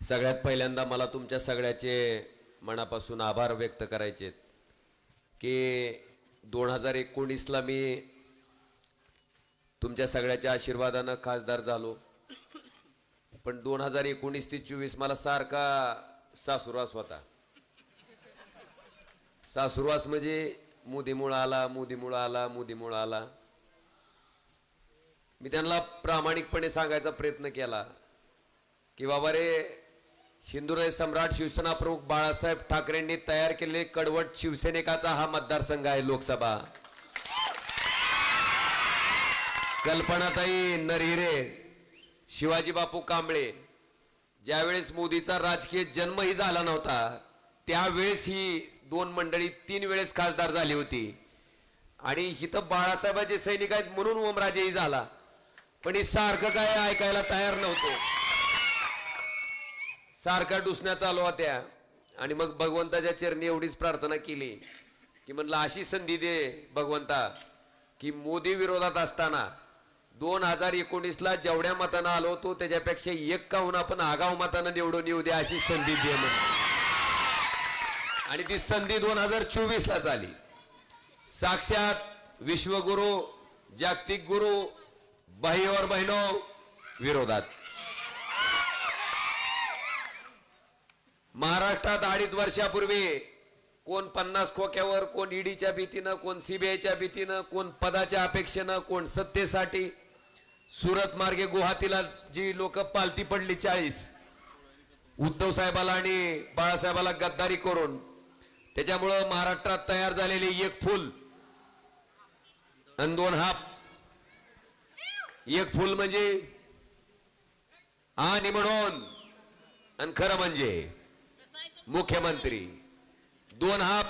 सगळ्यात पहिल्यांदा मला तुमच्या सगळ्याचे मनापासून आभार व्यक्त करायचे आहेत की दोन हजार एकोणीसला मी तुमच्या सगळ्याच्या आशीर्वादानं खासदार झालो. पण दोन हजार एकोणीस ते चोवीस मला सारखा सासुरवास होता. सासुरवास म्हणजे मोदीमुळं आला मोदीमुळं आला मोदीमुळं आला. मी त्यांना प्रामाणिकपणे सांगायचा प्रयत्न केला की बाबा रे हिंदुराय सम्राट शिवसेना प्रमुख बाळासाहेब ठाकरेंनी तयार केलेले कडवट शिवसैनिकाचा हा मतदारसंघ आहे लोकसभा. कल्पनाताई नरहिरे शिवाजी बापू कांबळे ज्यावेळेस मोदीचा राजकीय जन्मही झाला नव्हता त्यावेळेस ही दोन मंडळी तीन वेळेस खासदार झाली होती. आणि इथं बाळासाहेबाचे सैनिक आहेत म्हणून ओमराजेही झाला. पण हे सारखं काय ऐकायला तयार नव्हतं. सारखा डुसण्या चालू होत्या. आणि मग भगवंताच्या चरणी एवढीच प्रार्थना केली. की म्हणलं अशी संधी दे भगवंता की मोदी विरोधात असताना दोन हजार एकोणीसला जेवढ्या मतानं आलो होतो त्याच्यापेक्षा एक काहून आपण आगाव मतानं निवडून येऊ दे अशी संधी दे म्हणून. आणि ती संधी दोन हजार चोवीस आली साक्षात विश्वगुरु जागतिक गुरु भाई और बहिनो विरोधात. महाराष्ट्रात अडीच वर्षापूर्वी कोण पन्नास खोक्यावर कोण ईडीच्या भीतीनं कोण सीबीआयच्या भीतीनं कोण पदाच्या अपेक्षेनं कोण सत्तेसाठी सुरत मार्गे गुवाहाटीला जी लोक पालती पडली चाळीस उद्धव साहेबाला आणि बाळासाहेबाला गद्दारी करून त्याच्यामुळं महाराष्ट्रात तयार झालेली एक फुल आणि दोन हाफ एक फुल म्हणजे आणि म्हणून आणि खरं म्हणजे मुख्यमंत्री. दोन हाफ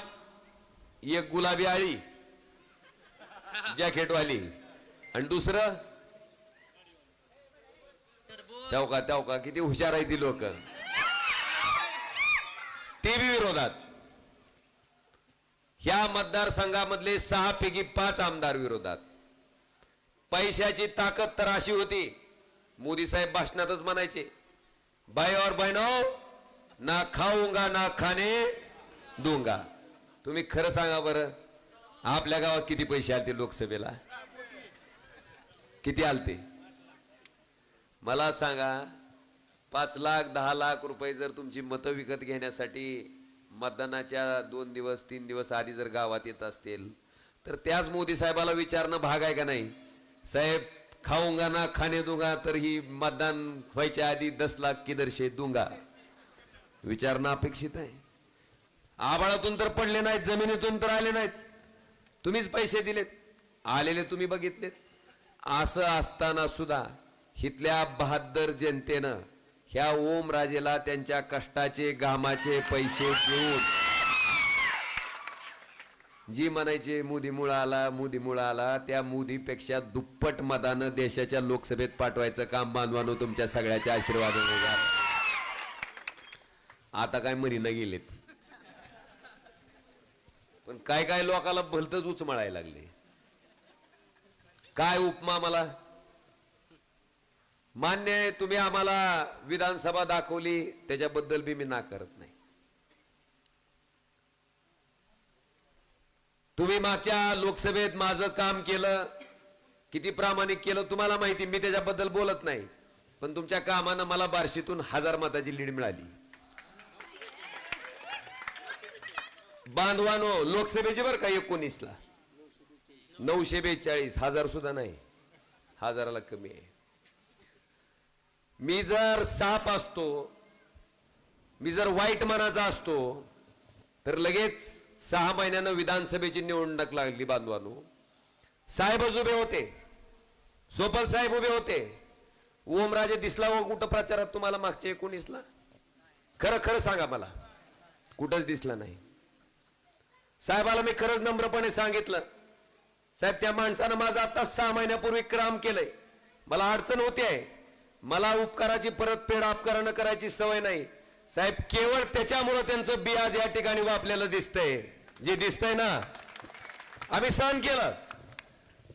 एक गुलाबी आळी जॅकेटवाली. आणि दुसरं? त्यावका त्यावका किती हुशार आहे ती लोक. ते बी विरोधात. ह्या मतदारसंघामधले सहा पैकी पाच आमदार विरोधात. पैशाची ताकद तर अशी होती. मोदी साहेब भाषणातच म्हणायचे भाई और बहिणो ना खाऊंगा ना खाणे दूंगा. तुम्ही खरं सांगा बरं आपल्या गावात किती पैसे आलते लोकसभेला? किती आलते? मला सांगा पाच लाख दहा लाख रुपये जर तुमची मतं विकत घेण्यासाठी मतदानाच्या दोन दिवस तीन दिवस आधी जर गावात येत असतील तर त्याच मोदी साहेबाला विचारणं भाग आहे का नाही? साहेब खाऊंगा ना खाणे दूंगा तर ही मतदान व्हायच्या आधी दस लाख किधर शे दूंगा. विचारणं अपेक्षित आहे. आबाळातून तर पडले नाहीत जमिनीतून तर आले नाहीत. तुम्हीच पैसे दिलेत आलेले तुम्ही बघितलेत. असं असताना सुद्धा हितल्या बहादर जनतेनं ह्या ओम राजेला त्यांच्या कष्टाचे घामाचे पैसे देऊन जी म्हणायचे मोदीमुळं आला मोदीमुळं आला त्या मोदीपेक्षा दुप्पट मतानं देशाच्या लोकसभेत पाठवायचं काम बांधवानो तुमच्या सगळ्याच्या आशीर्वादाने झालं. आता काय मरीना गेलेत. पण काय काय लोकाला भलतच उचमळायला लागले. काय उपमा मला मान्य आहे तुम्ही आम्हाला विधानसभा दाखवली त्याच्याबद्दल बी मी ना करत नाही. तुम्ही मागच्या लोकसभेत माझं काम केलं किती प्रामाणिक केलं तुम्हाला माहिती मी त्याच्याबद्दल बोलत नाही. पण तुमच्या कामानं मला बार्शीतून हजार मताची लीड मिळाली. बांधवानो लोकसभेचे बरं का एकोणीसला? नऊशे बेचाळीस हजार सुद्धा नाही. हजाराला कमी आहे. मी जर साप असतो मी जर वाईट मनाचा असतो तर लगेच सहा महिन्यानं विधानसभेची निवडणूक लागली बांधवानो. साहेबच उभे होते. सोपल साहेब उभे होते. ओमराजे दिसला व कुठं प्रचारात तुम्हाला मागच्या एकोणीसला? खरं खरं सांगा मला. कुठंच दिसला नाही. साहेबाला मी खरंच नम्रपणे सांगितलं. साहेब त्या माणसानं माझं आता सहा महिन्यापूर्वी काम केलंय. मला अडचण होती आहे. मला उपकाराची परतफेड अपकारानं करायची सवय नाही. साहेब केवळ त्याच्यामुळं त्यांचं बियाज या ठिकाणी वापलेलं दिसतंय. जे दिसतंय ना आम्ही सहन केलं.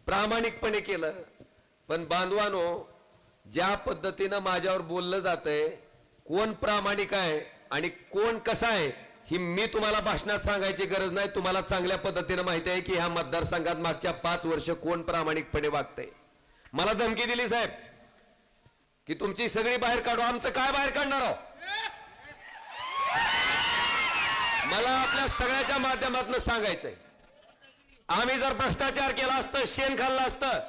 प्रामाणिकपणे केलं. पण बांधवानो ज्या पद्धतीनं माझ्यावर बोललं जातंय कोण प्रामाणिक आहे आणि कोण कसा आहे ही मी तुम्हाला भाषणात सांगायची गरज नाही तुम्हाला चांगल्या पद्धतीने माहिती आहे की ह्या मतदारसंघात मागच्या पाच वर्ष कोण प्रामाणिकपणे वागतंय. मला धमकी दिली साहेब की तुमची सगळी बाहेर काढू. आमचं काय बाहेर काढणार आहो? मला आपल्या सगळ्याच्या माध्यमातून सांगायचंय. आम्ही जर भ्रष्टाचार केला असतं शेण खाल्लं असतं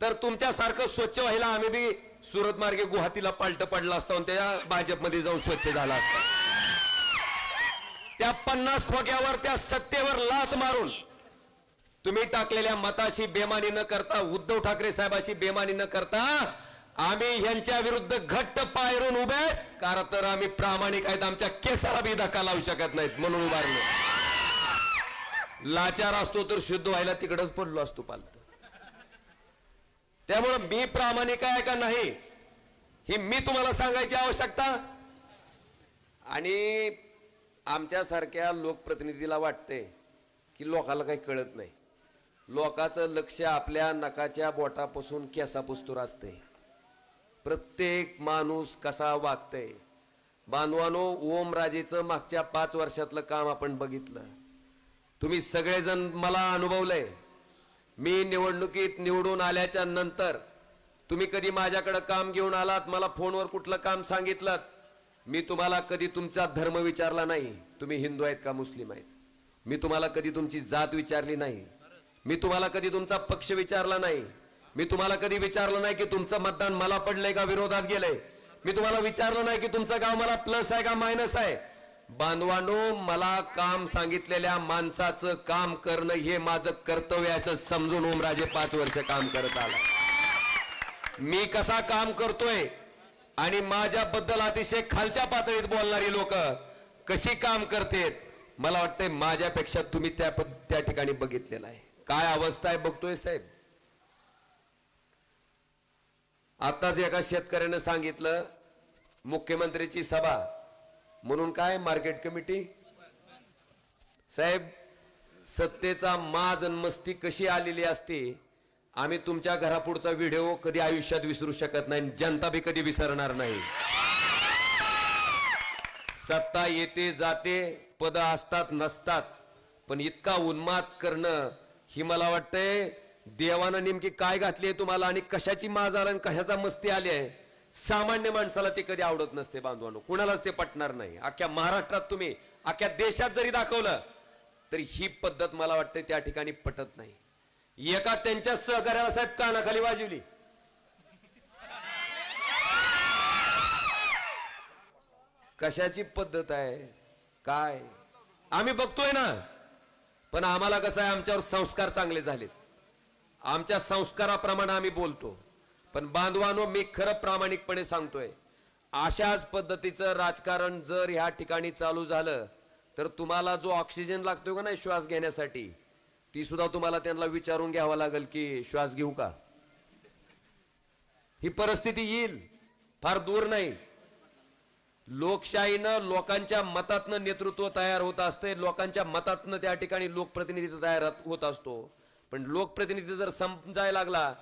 तर तुमच्यासारखं स्वच्छ व्हायला आम्ही बी सुरत मार्गे गुवाहाटीला पालट पडला असतो आणि त्या भाजपमध्ये जाऊन स्वच्छ झाला असतं. त्या पन्नास खोक्यावर त्या सत्तेवर लात मारून तुम्ही टाकलेल्या मताशी बेमानी न करता उद्धव ठाकरे साहेबाशी बेमानी न करता आम्ही यांच्या विरुद्ध घट्ट पायरून उभे कारण तर आम्ही प्रामाणिक आहेत आमच्या केसाला बी धक्का लावू शकत नाहीत म्हणून उभारलो. लाचार असतो तर शुद्ध व्हायला तिकडच पडलो असतो पालत. त्यामुळं मी प्रामाणिक आहे का नाही ही मी तुम्हाला सांगायची आवश्यकता. आणि आमच्यासारख्या लोकप्रतिनिधीला वाटते की लोकाला काही कळत नाही. लोकाचं लक्ष आपल्या नकाच्या बोटापासून केसापुस्तूर असते प्रत्येक माणूस कसा वागतय? बांधवानो ओमराजेचं मागच्या पाच वर्षातलं काम आपण बघितलं. तुम्ही सगळेजण मला अनुभवलंय. मी निवडणुकीत निवडून आल्याच्यानंतर तुम्ही कधी माझ्याकडं काम घेऊन आलात मला फोनवर कुठलं काम सांगितलं मी तुम्हाला कधी तुमचा धर्म विचारला नाही. तुम्ही हिंदू आहेत का मुस्लिम आहेत? मी तुम्हाला कधी तुमची जात विचारली नाही. मी तुम्हाला कधी तुमचा पक्ष विचारला नाही. मी तुम्हाला कधी विचारलं नाही की तुमचं मतदान मला पडलंय का विरोधात गेलंय? मी तुम्हाला विचारलं नाही की तुमचं गाव मला प्लस आहे का मायनस आहे? बांधवानो मला काम सांगितलेल्या माणसाचं काम करणं हे माझं कर्तव्य असं समजून ओमराजे पाच वर्ष काम करत आला. मी कसा काम करतोय? आणि माझ्याबद्दल अतिशय खालच्या पातळीत बोलणारी लोक कशी काम करतेत मला वाटतंय माझ्यापेक्षा तुम्ही त्या त्या ठिकाणी बघितलेलं आहे. काय अवस्था आहे बघतोय साहेब. आताच एका शेतकऱ्यानं सांगितलं मुख्यमंत्रीची सभा. म्हणून काय मार्केट कमिटी? साहेब सत्तेचा माज मस्ती कशी आलेली असते आम्ही तुमच्या घरापुढचा व्हिडिओ कधी आयुष्यात विसरू शकत नाही जनता बी कधी विसरणार नाही. सत्ता येते जाते पद असतात नसतात. पण इतका उन्माद करणं ही मला वाटतंय देवानं नेमकी काय घातली आहे तुम्हाला आणि कशाची माज आला आणि कशाचा मस्ती आली आहे? सामान्य माणसाला ते कधी आवडत नसते बांधवानो. कुणालाच ते पटणार नाही. अख्ख्या महाराष्ट्रात तुम्ही अख्ख्या देशात जरी दाखवलं तरी ही पद्धत मला वाटते त्या ठिकाणी पटत नाही. एका त्यांच्या सहकार्याला साहेब कानाखाली वाजवली. कशाची पद्धत आहे? काय? आम्ही बघतोय ना. पण आम्हाला कसं आहे आमच्यावर संस्कार चांगले झालेत. आमच्या संस्काराप्रमाणे आम्ही बोलतो. पण बांधवानो मी खरं प्रामाणिकपणे सांगतोय अशाच पद्धतीचं राजकारण जर ह्या ठिकाणी चालू झालं तर तुम्हाला जो ऑक्सिजन लागतोय का नाही श्वास घेण्यासाठी? ती सुद्धा तुम्हाला त्यांना विचारून घ्यावा लागेल की श्वास घेऊ का? ही परिस्थिती येईल फार दूर नाही. लोकशाहीनं लोकांच्या मतातनं नेतृत्व तयार होत असते लोकांच्या मतातनं त्या ठिकाणी लोकप्रतिनिधी तयार होत असतो. पण लोकप्रतिनिधी जर समजायला लागला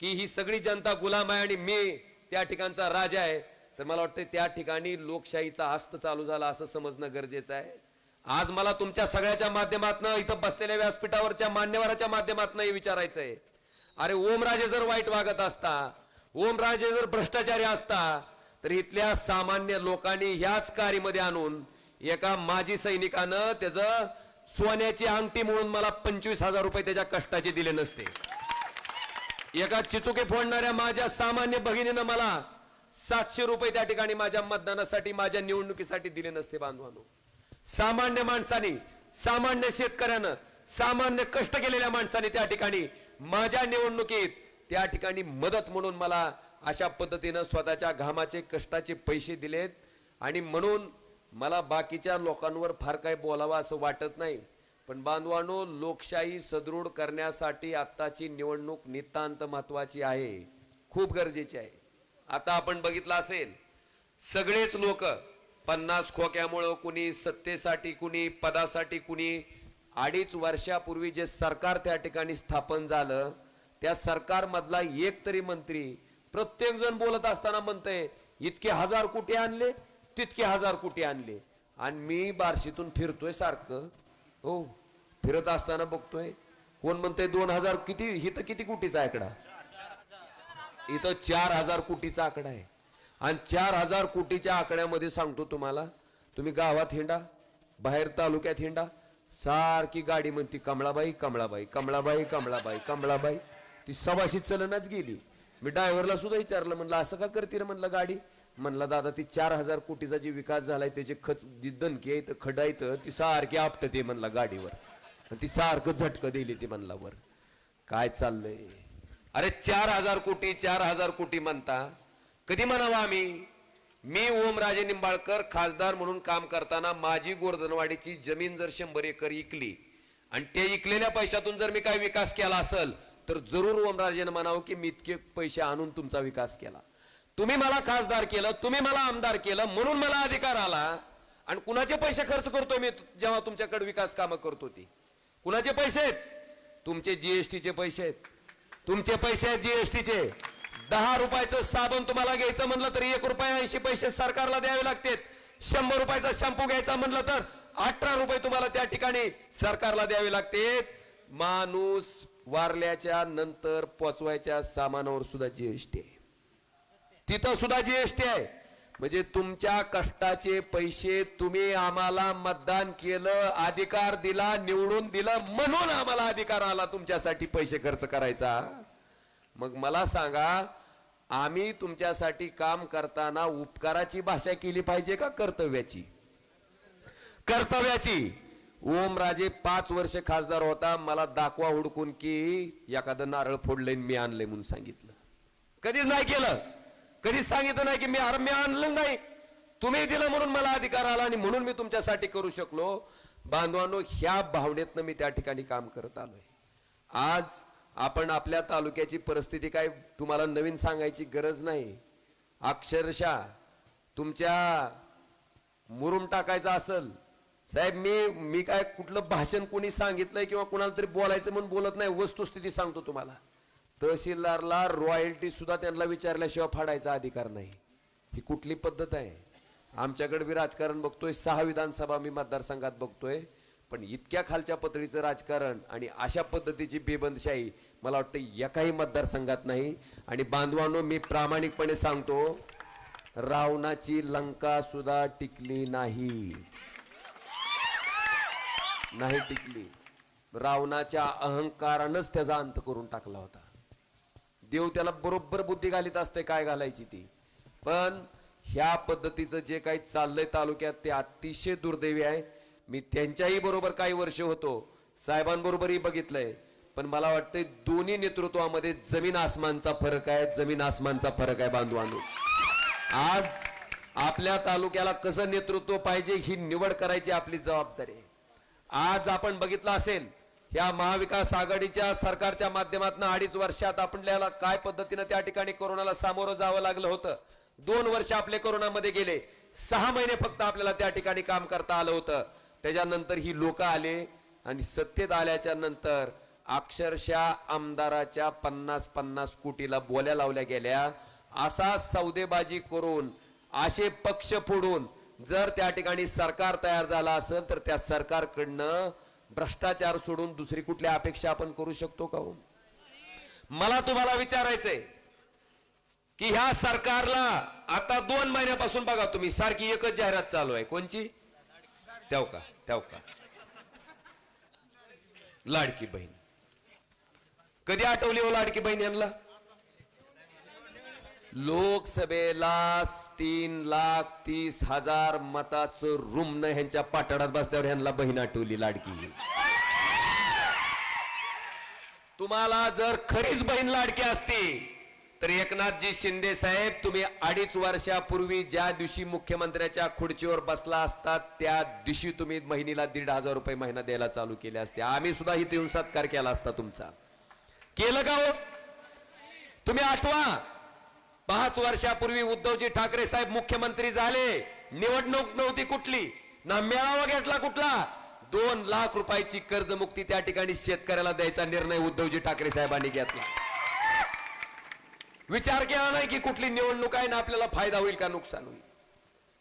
की ही सगळी जनता गुलाम आहे आणि मी त्या ठिकाणचा राजा आहे तर मला वाटतं त्या ठिकाणी लोकशाहीचा अस्त चालू झाला असं समजणं गरजेचं आहे. आज मला तुमच्या सगळ्याच्या माध्यमातनं इथं बसलेल्या व्यासपीठावरच्या मान्यवराच्या माध्यमातनं हे विचारायचंय. अरे ओमराजे जर वाईट वागत असता ओमराजे जर भ्रष्टाचारी असता तर इथल्या सामान्य लोकांनी ह्याच कारीमध्ये आणून एका माजी सैनिकानं त्याचं सोन्याची अंगठी म्हणून मला पंचवीस हजार रुपये त्याच्या कष्टाचे दिले नसते. एका चिचुके फोडणाऱ्या माझ्या सामान्य भगिनीनं मला सातशे रुपये त्या ठिकाणी माझ्या मतदानासाठी माझ्या निवडणुकीसाठी दिले नसते बांधवानो. सामान्य माणसाने सामान्य शेतकऱ्यानं सामान्य कष्ट केलेल्या माणसाने त्या ठिकाणी माझ्या निवडणुकीत त्या ठिकाणी मदत म्हणून मला अशा पद्धतीनं स्वतःच्या घामाचे कष्टाचे पैसे दिलेत. आणि म्हणून मला बाकीच्या लोकांवर फार काही बोलावं असं वाटत नाही. पण बांधवानो लोकशाही सदृढ करण्यासाठी आत्ताची निवडणूक नितांत महत्वाची आहे. खूप गरजेची आहे. आता आपण बघितलं असेल सगळेच लोक पन्नास खोक्यामुळं कुणी सत्तेसाठी कुणी पदासाठी कुणी अडीच वर्षापूर्वी जे सरकार त्या ठिकाणी स्थापन झालं त्या सरकारमधला एक तरी मंत्री प्रत्येक जण बोलत असताना म्हणतंय इतके हजार कुठे आणले तितके हजार कोटी आणले. आणि मी बार्शीतून फिरतोय सारखं. हो फिरत असताना बघतोय. कोण म्हणतंय दोन हजार किती इथं किती कोटीचा आकडा? इथं चार हजार कोटीचा आकडा आहे. आणि चार हजार कोटीच्या आकड्यामध्ये सांगतो तुम्हाला तुम्ही गावात हिंडा बाहेर तालुक्यात हिंडा सारखी गाडी म्हणती कमळाबाई कमळाबाई कमळाबाई कमळाबाई कमळाबाई. ती सवाशी चलनच गेली. मी ड्रायव्हरला सुद्धा विचारलं म्हणलं असं का करते रे? म्हणलं गाडी. म्हणला दादा ती चार हजार कोटीचा जे विकास झालाय त्याचे खच जी दणकी आहे खड आहे ती सारखी आपटते म्हणला गाडीवर. ती सारखं झटकं दिली ती म्हणला वर. काय चाललंय? अरे चार हजार कोटी चार हजार कोटी म्हणता कधी म्हणावं आम्ही? मी ओमराजे निंबाळकर खासदार म्हणून काम करताना माझी गोर्धनवाडीची जमीन जर शंभर एकर इकली आणि ते इकलेल्या पैशातून जर मी काय विकास केला असेल तर जरूर ओमराजेनं म्हणावं की मी इतके पैसे आणून तुमचा विकास केला. तुम्ही मला खासदार केलं तुम्ही मला आमदार केलं म्हणून मला अधिकार आला आणि कुणाचे पैसे खर्च करतो मी जेव्हा तुमच्याकडे विकास कामं करतो ती कुणाचे पैसे आहेत? तुमचे जीएसटीचे पैसे आहेत. तुमचे पैसे आहेत जीएसटीचे दहा रुपयाचं साबण तुम्हाला घ्यायचं म्हणलं तर एक रुपये ऐंशी पैसे सरकारला द्यावे लागते शंभर रुपयाचा शॅम्पू घ्यायचा म्हणलं तर अठरा रुपये तुम्हाला त्या ठिकाणी सरकारला द्यावे लागते माणूस वारल्याच्या नंतर पोचवायच्या सामानावर सुद्धा जीएसटी आहे. तिथं सुद्धा जीएसटी आहे. म्हणजे तुमच्या कष्टाचे पैसे तुम्ही आम्हाला मतदान केलं अधिकार दिला निवडून दिलं म्हणून आम्हाला अधिकार आला तुमच्यासाठी पैसे खर्च करायचा. मग मला सांगा आम्ही तुमच्यासाठी काम करताना उपकाराची भाषा केली पाहिजे का कर्तव्याची? कर्तव्याची. ओमराजे पाच वर्ष खासदार होता मला दाखवा हुडकून की एखादं नारळ फोडले आणि मी आणलंय म्हणून सांगितलं. कधीच नाही केलं. कधीच सांगितलं नाही की मी अरे मी आणलं नाही. तुम्ही दिलं म्हणून मला अधिकार आला आणि म्हणून मी तुमच्यासाठी करू शकलो. बांधवांनो ह्या भावनेतनं मी त्या ठिकाणी काम करत आलोय. आज आपण आपल्या तालुक्याची परिस्थिती काय तुम्हाला नवीन सांगायची गरज नाही. अक्षरशः तुमच्या मुरुम टाकायचं असल. साहेब मी मी काय कुठलं भाषण कोणी सांगितलंय किंवा कुणाला तरी बोलायचं म्हणून बोलत नाही वस्तुस्थिती सांगतो तुम्हाला. तहसीलदारला रॉयल्टी सुद्धा त्यांना विचारल्याशिवाय फाडायचा अधिकार नाही. ही कुठली पद्धत आहे? आमच्याकडे बी राजकारण बघतोय सहा विधानसभा मी मतदारसंघात बघतोय. पण इतक्या खालच्या पातळीचं राजकारण आणि अशा पद्धतीची बेबंदशाही मला वाटतं एकाही मतदारसंघात नाही. आणि बांधवांनो मी प्रामाणिकपणे सांगतो रावणाची लंका सुद्धा टिकली नाही. नाही टिकली. रावणाच्या अहंकारानंच त्याचा अंत करून टाकला होता. देव त्याला बरोबर बुद्धी घालीत असते काय घालायची ती. पण ह्या पद्धतीचं जे काही चाललंय तालुक्यात ते अतिशय दुर्दैवी आहे. मी त्यांच्याही बरोबर काही वर्ष होतो साहेबांबरोबरही बघितलंय पण मला वाटतंय दोन्ही नेतृत्वामध्ये जमीन आसमानचा फरक आहे जमीन आसमानचा फरक आहे बांधवांनो. आज आपल्या तालुक्याला कसं नेतृत्व पाहिजे ही निवड करायची आपली जबाबदारी आहे. आज आपण बघितलं असेल या महाविकास आघाडीच्या सरकारच्या माध्यमातून अडीच वर्षात आपल्याला काय पद्धतीनं त्या ठिकाणी कोरोनाला सामोरं जावं लागलं होतं? दोन वर्ष आपले कोरोनामध्ये गेले सहा महिने फक्त आपल्याला त्या ठिकाणी काम करता आलं होतं. त्याच्यानंतर ही लोक आले आणि सत्तेत आल्याच्यानंतर अक्षरशः आमदाराच्या पन्नास पन्नास कोटीला बोल्या लावल्या गेल्या. असा सौदेबाजी करून असे पक्ष फोडून जर त्या ठिकाणी सरकार तयार झाला असेल तर त्या सरकारकडनं भ्रष्टाचार सोडून दुसरी कुठल्या अपेक्षा आपण करू शकतो का हो? मला तुम्हाला विचारायचंय की ह्या सरकारला आता दोन महिन्यापासून बघा तुम्ही सारखी एकच जाहिरात चालू आहे. कोणची? त्याव का? त्याव का? लाडकी बहीण. कधी आठवली हो लाडकी बहीण यांना? लोकसभेला तीन लाख तीस हजार मताचं रुमन ह्यांच्या पाटाडात बसल्यावर ह्यांना बहीण आठवली लाडकी. तुम्हाला जर खरीच बहीण लाडकी असती तर एकनाथजी शिंदे साहेब तुम्ही अडीच वर्षापूर्वी ज्या दिवशी मुख्यमंत्र्याच्या खुर्चीवर बसला असतात त्या दिवशी तुम्ही महिनीला दीड हजार रुपये महिना द्यायला चालू केले असते. आम्ही सुद्धा इथे येऊन सत्कार केला असता तुमचा. केलं का हो? तुम्ही आठवा. पाच वर्षापूर्वी उद्धवजी ठाकरे साहेब मुख्यमंत्री झाले. निवडणूक नव्हती कुठली. ना मेळावा घेतला कुठला. दोन लाख रुपयाची कर्जमुक्ती त्या ठिकाणी शेतकऱ्याला द्यायचा निर्णय उद्धवजी ठाकरे साहेबांनी घेतला. विचार केला नाही की कुठली निवडणूक आहे ना आपल्याला फायदा होईल का नुकसान होईल.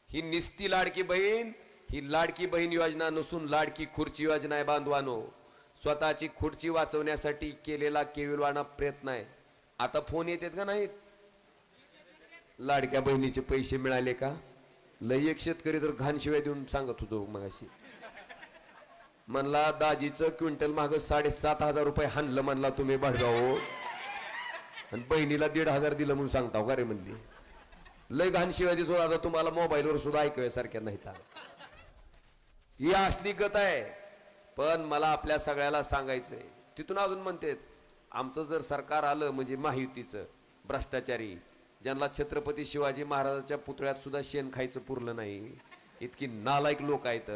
ही निस्ती लाडकी बहीण ही लाडकी बहीण योजना नसून लाडकी खुर्ची योजना आहे बांधवानो. स्वतःची खुर्ची वाचवण्यासाठी केलेला केविलवाणा प्रयत्न आहे. आता फोन येतात का नाहीत? लाडक्या बहिणीचे पैसे मिळाले का? लई एक शेतकरी तर घाण शिवाय देऊन सांगत होतो मगाशी. म्हणला दाजीचं क्विंटल माग साडेसात हजार रुपये हाणलं म्हणला तुम्ही भडगाव आणि बहिणीला दीड हजार दिलं म्हणून सांगता का रे म्हणली? लय घाणशिवाय देतो दादा तुम्हाला मोबाईलवर सुद्धा ऐकव्यासारख्या नाहीत ही असली गत आहे पण मला आपल्या सगळ्याला सांगायचंय. तिथून अजून म्हणते आमचं जर सरकार आलं म्हणजे महायुतीचं भ्रष्टाचारी ज्यांना छत्रपती शिवाजी महाराजाच्या पुतळ्यात सुद्धा शेण खायचं पुरलं नाही इतकी नालायक लोक आहेत.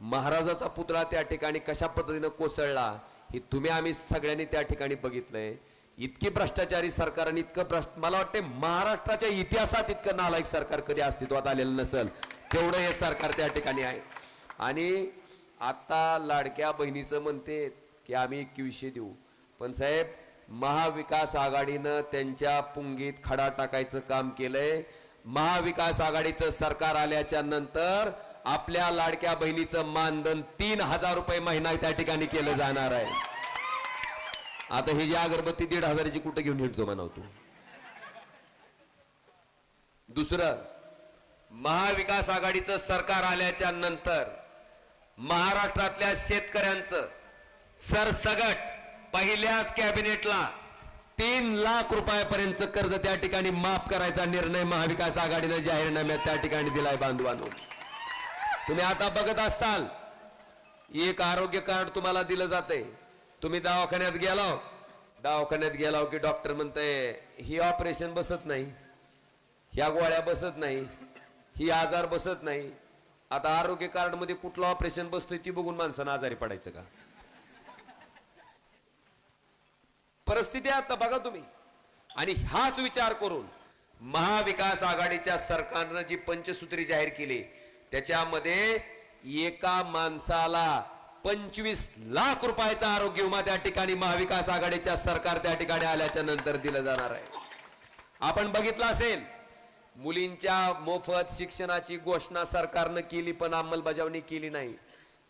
महाराजाचा पुतळा त्या ठिकाणी कशा पद्धतीनं कोसळला हे तुम्ही आम्ही सगळ्यांनी त्या ठिकाणी बघितलंय. इतकी भ्रष्टाचारी सरकार आणि इतकं भ्रष्ट मला वाटते महाराष्ट्राच्या इतिहासात इतकं नालायक सरकार कधी अस्तित्वात आलेलं नसेल. तेवढं हे सरकार त्या ठिकाणी आहे. आणि आता लाडक्या बहिणीचं म्हणते की आम्ही एकवीसशे देऊ. पण साहेब महाविकास आघाडीनं त्यांच्या पुंगीत खडा टाकायचं काम केलंय. महाविकास आघाडीचं सरकार आल्याच्यानंतर आपल्या लाडक्या बहिणीचं मानधन तीन हजार रुपये महिना त्या ठिकाणी केलं जाणार आहे. आता हे जी अगरबत्ती दीड हजाराची कुठे घेऊन हिंडतो म्हणाव तू? दुसरं महाविकास आघाडीचं सरकार आल्याच्यानंतर महाराष्ट्रातल्या शेतकऱ्यांचं सरसगट पहिल्याच कॅबिनेटला तीन लाख रुपयापर्यंत कर्ज त्या ठिकाणी माफ करायचा निर्णय महाविकास आघाडीनं जाहीरनाम्यात त्या ठिकाणी दिलाय बांधवांनो. तुम्ही आता बघत असताल एक आरोग्य कार्ड तुम्हाला दिलं जाते तुम्ही दवाखान्यात गेलो हो. दवाखान्यात गेलो हो की डॉक्टर म्हणतंय ही ऑपरेशन बसत नाही ह्या गोळ्या बसत नाही ही आजार बसत नाही. आता आरोग्य कार्डमध्ये कुठलं ऑपरेशन बसतोय ती बघून माणसानं आजारी पडायचं का? परिस्थिती आता बघा तुम्ही. आणि हाच विचार करून महाविकास आघाडीच्या सरकारनं जी पंचसूत्री जाहीर केली त्याच्यामध्ये एका माणसाला पंचवीस लाख रुपयाचा आरोग्य विमा त्या ठिकाणी महाविकास आघाडीच्या सरकार त्या ठिकाणी आल्याच्यानंतर दिलं जाणार आहे. आपण बघितलं असेल मुलींच्या मोफत शिक्षणाची घोषणा सरकारनं केली पण अंमलबजावणी केली नाही.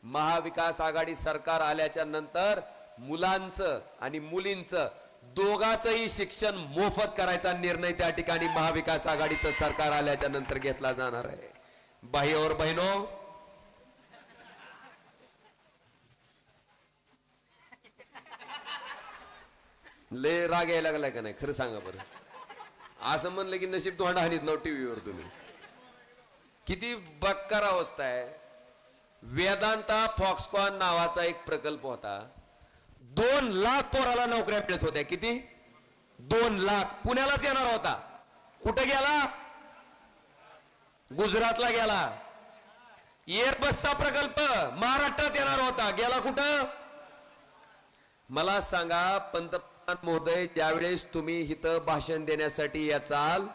महाविकास आघाडी सरकार आल्याच्यानंतर मुलांचं आणि मुलींचं दोघाचंही शिक्षण मोफत करायचा निर्णय त्या ठिकाणी महाविकास आघाडीचं सरकार आल्याच्यानंतर घेतला जाणार आहे. भाई और बहिनो लय राग यायला लागलाय का नाही? खरं सांगा बरं. असं म्हणलं की नशीब तोंडा हानीत नाव टीव्हीवर तुम्ही. किती बक्कर अवस्था आहे. वेदांता फॉक्सकॉन नावाचा एक प्रकल्प होता. दोन लाख पोराला नोकऱ्या मिळत होत्या. किती? दोन लाख. पुण्यालाच येणार होता. कुठं गेला? गुजरातला गेला. एअरबसचा प्रकल्प महाराष्ट्रात येणार होता. गेला कुठं? मला सांगा पंत महोदय ज्यावेळेस तुम्ही इथं भाषण देण्यासाठी याचाल.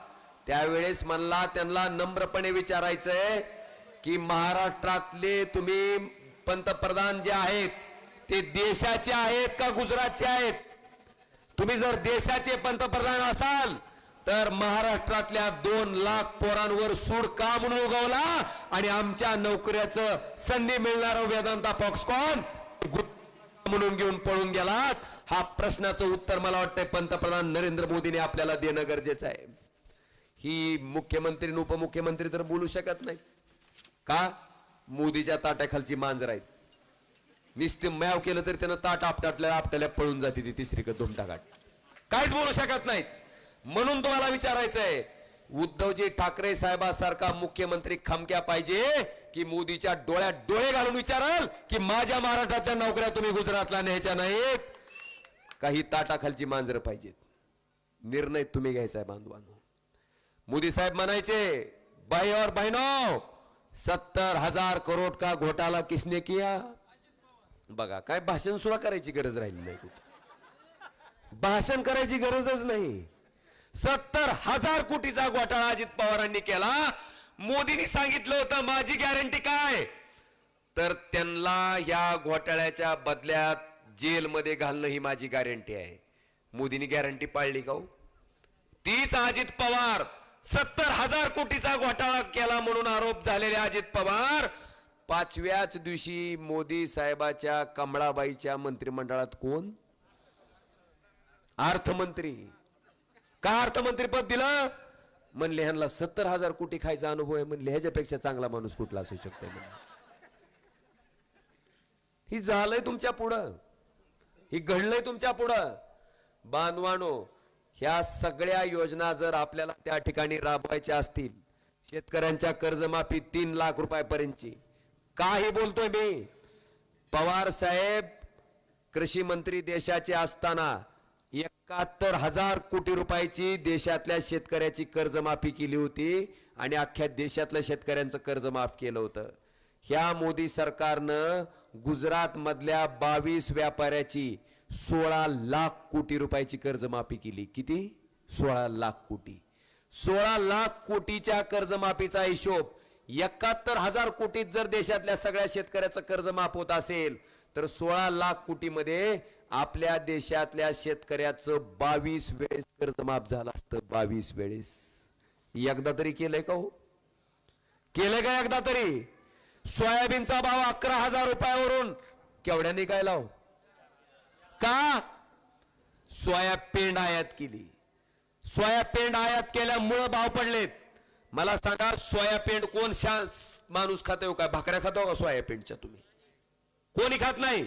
त्यावेळेस मला त्यांना नम्रपणे विचारायचंय की महाराष्ट्रातले तुम्ही पंतप्रधान जे आहेत ते देशाचे आहेत का गुजरातचे आहेत? तुम्ही जर देशाचे पंतप्रधान असाल तर महाराष्ट्रातल्या दोन लाख पोरांवर सूड का म्हणून उगवला? आणि आमच्या नोकऱ्याचं संधी मिळणार हो वेदांता फॉक्सकॉन म्हणून घेऊन पळून गेलात. हा प्रश्नाचं उत्तर मला वाटतंय पंतप्रधान नरेंद्र मोदीने आपल्याला देणं गरजेचं आहे. ही मुख्यमंत्री आणि उपमुख्यमंत्री तर बोलू शकत नाही का? मोदीच्या ताट्याखालची मांजर आहेत. निस्ते मॅव केलं तरी त्यानं ताट आपटाटल्या आपटाल्या पळून जाते ती तिसरी का काहीच बोलू शकत नाहीत. म्हणून तुम्हाला विचारायचंय उद्धवजी ठाकरे साहेबासारखा मुख्यमंत्री खमक्या पाहिजे की मोदीच्या डोळ्यात डोळे घालून विचाराल की माझ्या महाराष्ट्रातल्या नोकऱ्या तुम्ही गुजरातला न्यायच्या नाहीत? काही ताटाखालची मांजरं पाहिजेत. निर्णय तुम्ही घ्यायचा आहे बांधवांनो. मोदी साहेब म्हणायचे भाई और बहिनो सत्तर हजार करोड का घोटाला किसने किया? बघा काय भाषण सुद्धा करायची गरज राहिली नाही कुठे. भाषण करायची गरजच नाही. सत्तर हजार कोटीचा घोटाळा अजित पवारांनी केला. मोदींनी सांगितलं होतं माझी गॅरंटी काय? तर त्यांना या घोटाळ्याच्या बदल्यात जेलमध्ये घालणं ही माझी गॅरंटी आहे. मोदींनी गॅरंटी पाळली का हो? तीच अजित पवार सत्तर हजार कोटीचा घोटाळा केला म्हणून आरोप झालेले अजित पवार. पाचव्याच दिवशी मोदी साहेबाच्या कमळाबाईच्या मंत्रिमंडळात कोण? अर्थमंत्री. का अर्थमंत्री पद दिलं? म्हणले ह्यांना सत्तर हजार कोटी खायचा अनुभव आहे. म्हणले ह्याच्यापेक्षा चांगला माणूस कुठला असू शकतो ही झालंय तुमच्या पुढं. ही घडलंय तुमच्या पुढं. बांधवानो ह्या सगळ्या योजना जर आपल्याला त्या ठिकाणी राबवायच्या असतील शेतकऱ्यांच्या कर्जमाफी तीन लाख रुपयापर्यंतची. काही बोलतोय मी. पवार साहेब कृषी मंत्री देशाचे असताना एकाहत्तर हजार कोटी रुपयाची देशातल्या शेतकऱ्याची कर्जमाफी केली होती आणि अख्ख्या देशातल्या शेतकऱ्यांचं कर्ज माफ केलं होतं. ह्या मोदी सरकारनं गुजरात मधल्या बावीस व्यापाऱ्याची सोळा लाख कोटी रुपयाची कर्जमाफी केली. किती? सोळा लाख कोटी. सोळा लाख कोटीच्या कर्जमाफीचा हिशोब एकाहत्तर हजार कोटीत जर देशातल्या सगळ्या शेतकऱ्याचं कर्ज माफ होत असेल तर सोळा लाख कोटीमध्ये आपल्या देशातल्या शेतकऱ्याचं बावीस वेळेस कर्जमाफ झालं असतं. बावीस वेळेस. एकदा तरी केलंय का हो? केलंय का एकदा तरी? सोयाबीनचा भाव अकरा हजार रुपयावरून. केवढ्याने काय लाव हो? का? पेंड आयात केली. सोया पेंड आयात केल्यामुळं भाव पडलेत. मला सांगा सोयाबीन कोण शांस माणूस खातो हो काय? भाकऱ्या खातो का सोयाबीनच्या तुम्ही? कोणी खात नाही?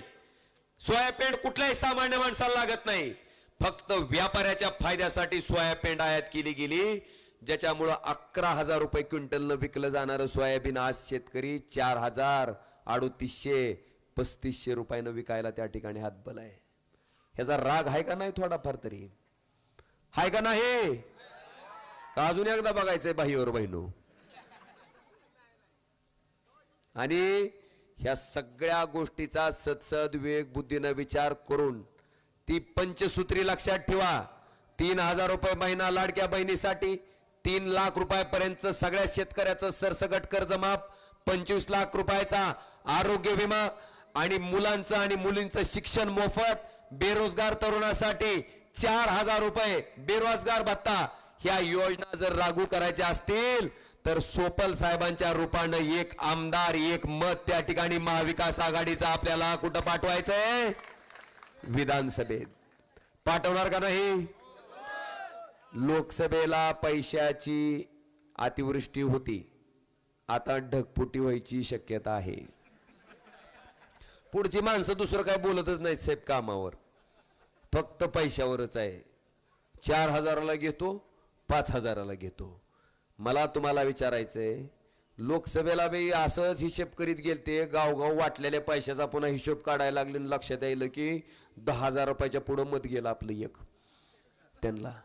सोयाबीन कुठल्याही सामान्य माणसाला लागत नाही. फक्त व्यापाऱ्याच्या फायद्यासाठी सोयाबीन आयात केली गेली. ज्याच्यामुळं अकरा हजार रुपये क्विंटलनं विकलं जाणारं सोयाबीन आज शेतकरी चार हजार अडोतीसशे पस्तीसशे रुपयानं विकायला त्या ठिकाणी हातबल आहे. ह्याचा राग आहे का नाही थोडाफार तरी? हाय का नाही? का अजून एकदा बघायचंय बाईवर बहिणू? आणि ह्या सगळ्या गोष्टीचा सत्सद विवेक बुद्धीनं विचार करून ती पंचसूत्री लक्षात ठेवा. तीन हजार रुपये महिना लाडक्या बहिणीसाठी तीन लाख रुपयापर्यंत सगळ्या शेतकऱ्याचं सरसगट कर्ज माफ पंचवीस लाख रुपयाचा आरोग्य विमा आणि मुलांचं आणि मुलींचं शिक्षण मोफत बेरोजगार तरुणासाठी चार हजार रुपये बेरोजगार भत्ता ह्या योजना जर लागू करायच्या असतील तर सोपल साहेबांच्या रूपानं एक आमदार एक मत त्या ठिकाणी महाविकास आघाडीचा आपल्याला कुठं पाठवायचंय? विधानसभेत. पाठवणार का नाही? लोकसभेला पैशाची अतिवृष्टी होती. आता ढगपुटी व्हायची शक्यता आहे. पुढची माणसं दुसरं काय बोलतच नाहीत साहेब कामावर. फक्त पैशावरच आहे. चार हजाराला घेतो पाच हजाराला घेतो. मला तुम्हाला विचारायचंय लोकसभेला बी असंच हिशेब करीत गेलते गावगाव वाटलेल्या पैशाचा पुन्हा हिशोब काढायला लागले आणि लक्षात यायलं की दहा हजार रुपयाच्या पुढं मत गेलं आपलं एक. त्यांना.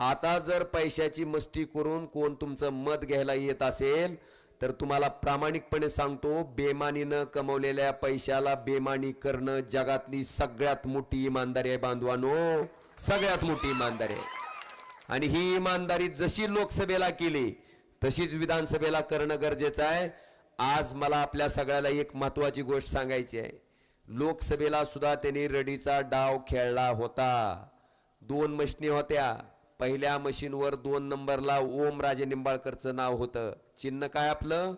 आता जर पैशाची मस्ती करून कोण तुमचं मत घ्यायला येत असेल तर तुम्हाला प्रामाणिकपणे सांगतो बेमानीनं कमवलेल्या पैशाला बेमानी करणं जगातली सगळ्यात मोठी इमानदारी आहे बांधवानो. सगळ्यात मोठी इमानदारी आहे. आणि ही इमानदारी जशी लोकसभेला केली तशीच विधानसभेला करणं गरजेचं आहे. आज मला आपल्या सगळ्याला एक महत्वाची गोष्ट सांगायची आहे. लोकसभेला सुद्धा त्यांनी रडीचा डाव खेळला होता. दोन मशनी होत्या. पहिल्या मशीनवर दोन नंबरला ओम राजे निंबाळकरचं नाव होतं. चिन्ह काय आपलं?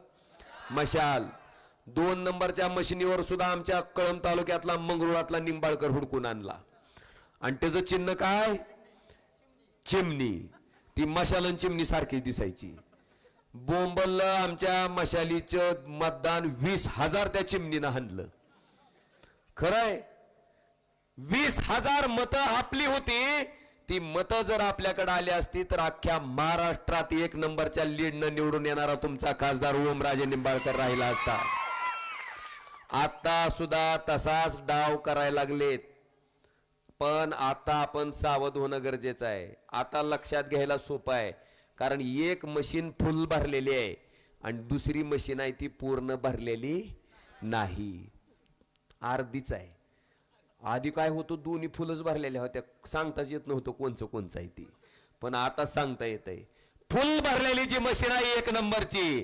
मशाल. दोन नंबरच्या मशिनीवर सुद्धा आमच्या कळम तालुक्यातला मंगरुळातला निंबाळकर हुडकून आणला. आणि त्याचं चिन्ह काय? चिमणी. ती मशाल चिमणी सारखी दिसायची. बोंबल आमच्या मशालीचं मतदान वीस हजार त्या चिमणीनं हाणलं. खरंय? वीस हजार मतं आपली होती. ती मतं जर आपल्याकडे आली असती तर अख्ख्या महाराष्ट्रात एक नंबरच्या लीडनं निवडून येणारा तुमचा खासदार ओमराजे निंबाळकर राहिला असता. आता सुद्धा तसाच डाव करायला लागलेत. पण आता आपण सावध होणं गरजेचं आहे. आता लक्षात घ्यायला सोपं आहे. कारण एक मशीन फुल भरलेली आहे आणि दुसरी मशीन आहे ती पूर्ण भरलेली नाही. अर्धीच आहे. आधी काय होतं दोन्ही फुलच भरलेल्या होत्या. सांगताच येत नव्हतं कोणचं कोणचं आहे ती. पण आता सांगता येत आहे फुल भरलेली जी मशीन आहे एक नंबरची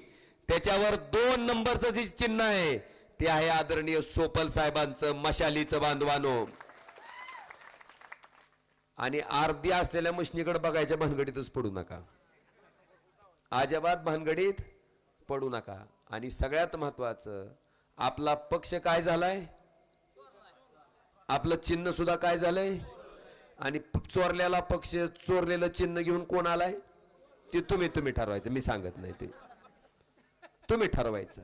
त्याच्यावर दोन नंबरचं जे चिन्ह आहे ते आहे आदरणीय सोपल साहेबांचं मशालीचं बांधवानो. आणि अर्धी असलेल्या मशिनीकडे बघायच्या भानगडीतच पडू नका. अजिबात भानगडीत पडू नका. आणि सगळ्यात महत्वाचं आपला पक्ष काय झालाय? आपलं चिन्ह सुद्धा काय झालंय? आणि चोरलेला चोरल्याला पक्ष चोरलेलं चिन्ह घेऊन कोण आलाय? ते तुम्ही तुम्ही ठरवायचं. मी सांगत नाही ते. तुम्ही ठरवायचं.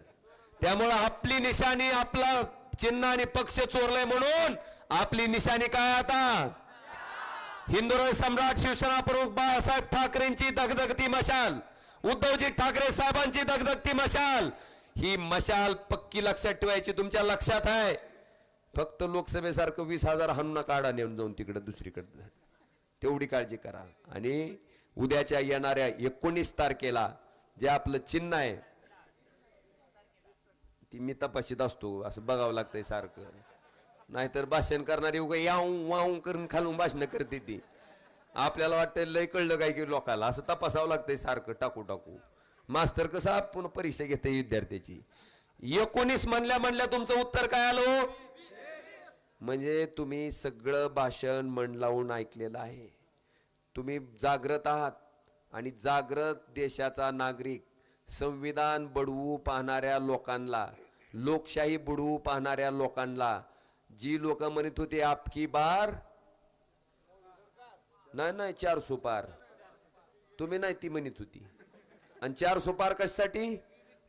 त्यामुळं आपली निशाणी आपला चिन्ह आणि पक्ष चोरलाय म्हणून आपली निशाणी काय आता? हिंदुराय सम्राट शिवसेना प्रमुख बाळासाहेब ठाकरेंची दगदगती मशाल. उद्धवजी ठाकरे साहेबांची दगदगती मशाल. ही मशाल पक्की लक्षात ठेवायची तुमच्या लक्षात आहे. फक्त लोकसभेसारखं वीस हजार हाणून काढा नेऊन जाऊन तिकडे दुसरीकडे तेवढी काळजी करा. आणि उद्याच्या येणाऱ्या एकोणीस तारखेला जे आपलं चिन्ह आहे ती मी तपाशीत असतो असं बघावं लागतंय सारखं. नाहीतर भाषण करणारी उगा याऊ वाऊ करून खालून भाषणं करते ती. आपल्याला वाटतं लय कळलं काय की लोकाला. असं तपासावं लागतंय सारखं टाकू टाकू. मास्तर कसं आपण परीक्षा घेते विद्यार्थ्याची. एकोणीस म्हणल्या म्हणल्या तुमचं उत्तर काय आलं हो? म्हणजे तुम्ही सगळं भाषण मन लावून ऐकलेलं आहे. तुम्ही जागृत आहात आणि जागृत देशाचा नागरिक संविधान बडवू पाहणाऱ्या लोकांना लोकशाही बुडवू पाहणाऱ्या लोकांना जी लोक म्हणत होती आपकी बार? नाही नाही चार सुपार. तुम्ही नाही ती म्हणत होती. आणि चार सुपार कशासाठी?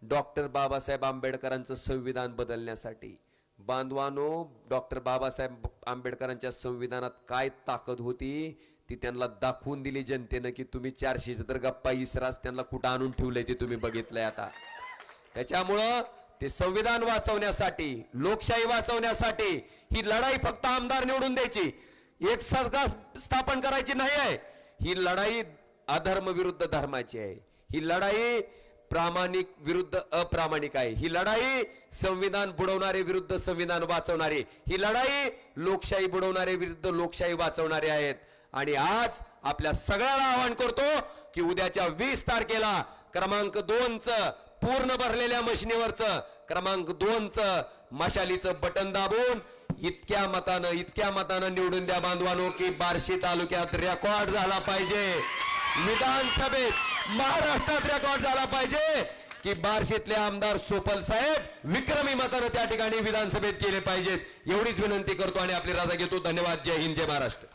डॉक्टर बाबासाहेब आंबेडकरांचं संविधान बदलण्यासाठी. बांधवानो डॉक्टर बाबासाहेब आंबेडकरांच्या संविधानात काय ताकद होती ती त्यांना दाखवून दिली जनतेनं की तुम्ही चारशेच तर गप्पा इसरास त्यांना कुठं आणून ठेवलंय ते तुम्ही बघितलंय आता. त्याच्यामुळं ते संविधान वाचवण्यासाठी लोकशाही वाचवण्यासाठी ही लढाई फक्त आमदार निवडून द्यायची. एक सरकार स्थापन करायची नाही आहे. ही लढाई अधर्म विरुद्ध धर्माची आहे. ही लढाई प्रामाणिक विरुद्ध अप्रामाणिक आहे. ही लढाई संविधान बुडवणारे विरुद्ध संविधान वाचवणारे ही लढाई लोकशाही बुडवणारे विरुद्ध लोकशाही वाचवणारे आहेत. आणि आज आपल्या सगळ्याला आवाहन करतो की उद्याच्या वीस तारखेला क्रमांक दोनच पूर्ण भरलेल्या मशिनीवरच क्रमांक दोनच मशालीचं बटन दाबून इतक्या मतानं इतक्या मतानं निवडून द्या बांधवानो की बार्शी तालुक्यात रेकॉर्ड झाला पाहिजे. विधानसभेत महाराष्ट्रात रेकॉर्ड झाला पाहिजे. की बार्शीतले आमदार सोपल साहेब विक्रमी मतानं त्या ठिकाणी विधानसभेत केले पाहिजेत. एवढीच विनंती करतो आणि आपली राजा घेतो. धन्यवाद. जय हिंद. जय महाराष्ट्र.